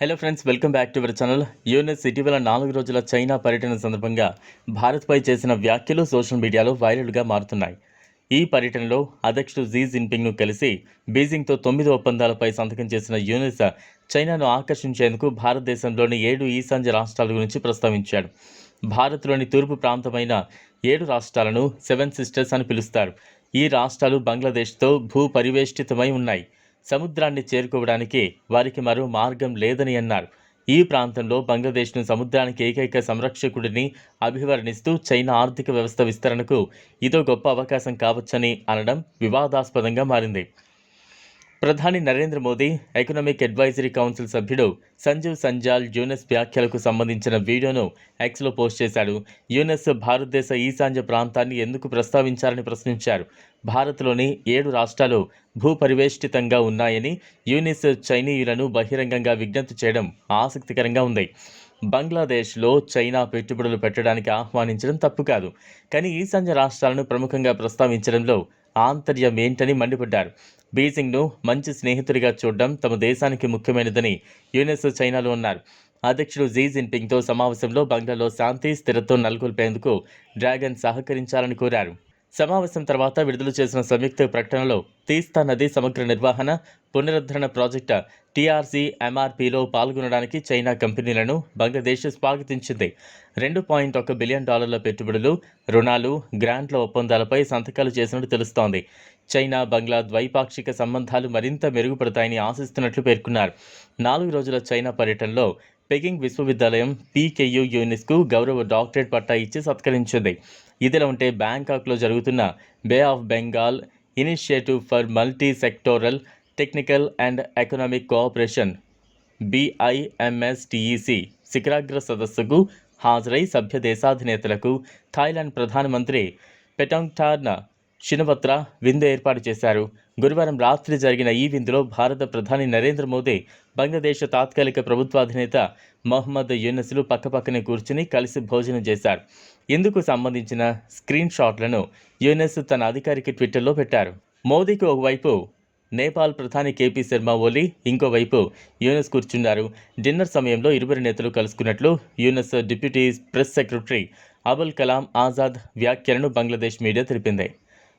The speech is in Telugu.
Hello friends welcome back to our channel US ఇటీవల నాలుగు రోజుల చైనా పర్యటన సందర్భంగా భారత్పై చేసిన వ్యాఖ్యలు సోషల్ మీడియాలో వైరల్గా మారుతున్నాయి. ఈ పర్యటనలో అధ్యక్షుడు జీ జిన్పింగ్ను కలిసి బీజింగ్తో తొమ్మిది ఒప్పందాలపై సంతకం చేసిన యూనిస్ చైనాను ఆకర్షించేందుకు భారతదేశంలోని ఏడు ఈశాన్య రాష్ట్రాల గురించి ప్రస్తావించాడు. భారత్లోని తూర్పు ప్రాంతమైన ఏడు రాష్ట్రాలను సెవెన్ సిస్టర్స్ అని పిలుస్తారు. ఈ రాష్ట్రాలు బంగ్లాదేశ్తో భూ పరివేష్టితమై ఉన్నాయి. సముద్రాన్ని చేరుకోవడానికి వారికి మరో మార్గం లేదని అన్నారు. ఈ ప్రాంతంలో బంగ్లాదేశ్ను సముద్రానికి ఏకైక సంరక్షకుడిని అభివర్ణిస్తూ చైనా ఆర్థిక వ్యవస్థ విస్తరణకు ఇదో గొప్ప అవకాశం కావచ్చని అనడం వివాదాస్పదంగా మారింది. ప్రధాని Narendra Modi economic advisory council సభ్యుడు సంజీవ్ సంజాల్ యూనెస్ వ్యాఖ్యలకు సంబంధించిన వీడియోను ఎక్స్లో పోస్ట్ చేశాడు. యూనెస్ భారతదేశ ఈశాన్య ప్రాంతాన్ని ఎందుకు ప్రస్తావించారని ప్రశ్నించారు. భారత్లోని ఏడు రాష్ట్రాలు భూపరివేష్టితంగా ఉన్నాయని యూనిస్ చైనీయులను బహిరంగంగా విజ్ఞప్తి చేయడం ఆసక్తికరంగా ఉంది. బంగ్లాదేశ్లో చైనా పెట్టుబడులు పెట్టడానికి ఆహ్వానించడం తప్పు కాదు. కానీ ఈశాన్య రాష్ట్రాలను ప్రముఖంగా ప్రస్తావించడంలో ఆంతర్యం ఏంటని మండిపడ్డారు. బీజింగ్ను మంచి స్నేహితుడిగా చూడడం తమ దేశానికి ముఖ్యమైనదని యునెస్ చైనాలో ఉన్నారు. అధ్యక్షుడు జీ జిన్పింగ్తో సమావేశంలో బంగ్లాలో శాంతి స్థిరత్వం నెలకొల్పేందుకు డ్రాగన్ సహకరించాలని కోరారు. సమావేశం తర్వాత విడుదల చేసిన సంయుక్త ప్రకటనలో తీస్తా నది సమగ్ర నిర్వహణ పునరుద్ధరణ ప్రాజెక్టు టీఆర్సీ ఎంఆర్పీలో పాల్గొనడానికి చైనా కంపెనీలను బంగ్లాదేశ్ స్వాగతించింది. రెండు పాయింట్ ఒక బిలియన్ డాలర్ల పెట్టుబడులు రుణాలు గ్రాంట్ల ఒప్పందాలపై సంతకాలు చేసినట్టు తెలుస్తోంది. చైనా బంగ్లా ద్వైపాక్షిక సంబంధాలు మరింత మెరుగుపడతాయని ఆశిస్తున్నట్లు పేర్కొన్నారు. నాలుగు రోజుల చైనా పర్యటనలో పెకింగ్ విశ్వవిద్యాలయం పీకేయూ యూనిస్కు గౌరవ డాక్టరేట్ పట్టా ఇచ్చి సత్కరించింది. ఇదిలా ఉంటే బ్యాంకాక్లో జరుగుతున్న bay of Bengal initiative for multi sectoral technical and economic cooperation BIMSTEC శిఖరాగ్ర సదస్సుకు హాజరై సభ్య దేశాధినేతలకు థాయిలాండ్ ప్రధానమంత్రి పెటాంగ్టార్న షినవత్ర విందు ఏర్పాటు చేశారు. గురువారం రాత్రి జరిగిన ఈ విందులో భారత ప్రధాని నరేంద్ర మోదీ బంగ్లాదేశ్ తాత్కాలిక ప్రభుత్వాధినేత మొహమ్మద్ యూనస్లు పక్కపక్కనే కూర్చుని కలిసి భోజనం చేశారు. ఇందుకు సంబంధించిన స్క్రీన్ షాట్లను యూనస్ తన అధికారిక ట్విట్టర్లో పెట్టారు. మోదీకి ఒకవైపు నేపాల్ ప్రధాని కేపీ శర్మ ఓలీ ఇంకోవైపు యూనస్ కూర్చున్నారు. డిన్నర్ సమయంలో ఇరువురు నేతలు కలుసుకున్నట్లు Yunus deputy press secretary Abul Kalam Azad వ్యాఖ్యలను బంగ్లాదేశ్ మీడియా తెలిపింది.